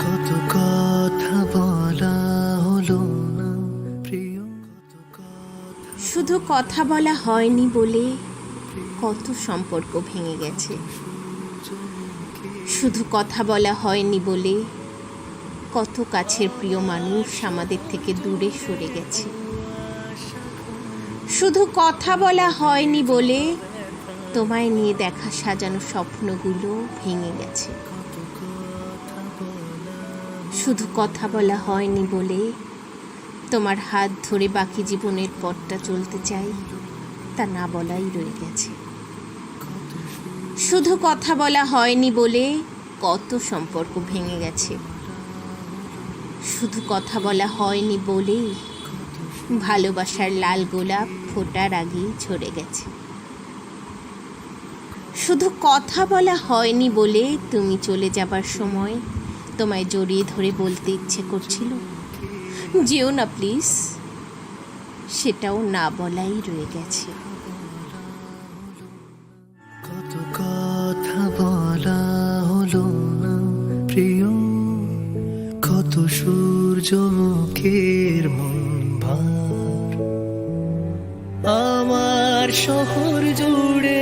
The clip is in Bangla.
কত কথা বলা প্রিয় শুধু কথা বলা হয়নি বলে কত সম্পর্ক ভেঙে গেছে। শুধু কথা বলা হয়নি বলে কত কাছের প্রিয় মানুষ আমাদের থেকে দূরে সরে গেছে। শুধু কথা বলা হয়নি বলে তোমায় নিয়ে দেখা সাজানো স্বপ্নগুলো ভেঙে গেছে। শুধু কথা বলা হয়নি বলে তোমার হাত ধরে বাকি জীবনের পথটা চলতে চাই, তা না বলাই রয়ে গেছে। শুধু কথা বলা হয়নি বলে কত সম্পর্ক ভেঙে গেছে। শুধু কথা বলা হয়নি বলেই ভালোবাসার লাল গোলাপ ফোটার আগেই ঝরে গেছে। শুধু কথা বলা হয়নি বলে তুমি চলে যাবার সময় তোমায় জড়িয়ে ধরে বলতে ইচ্ছে করছিল। যেও না, প্লিজ। সেটাও না বলাই রয়ে গেছে। কত কথা বলা হলো না, প্রিয়। কত সূর্যমুখের মন ভার আমার শহর জুড়ে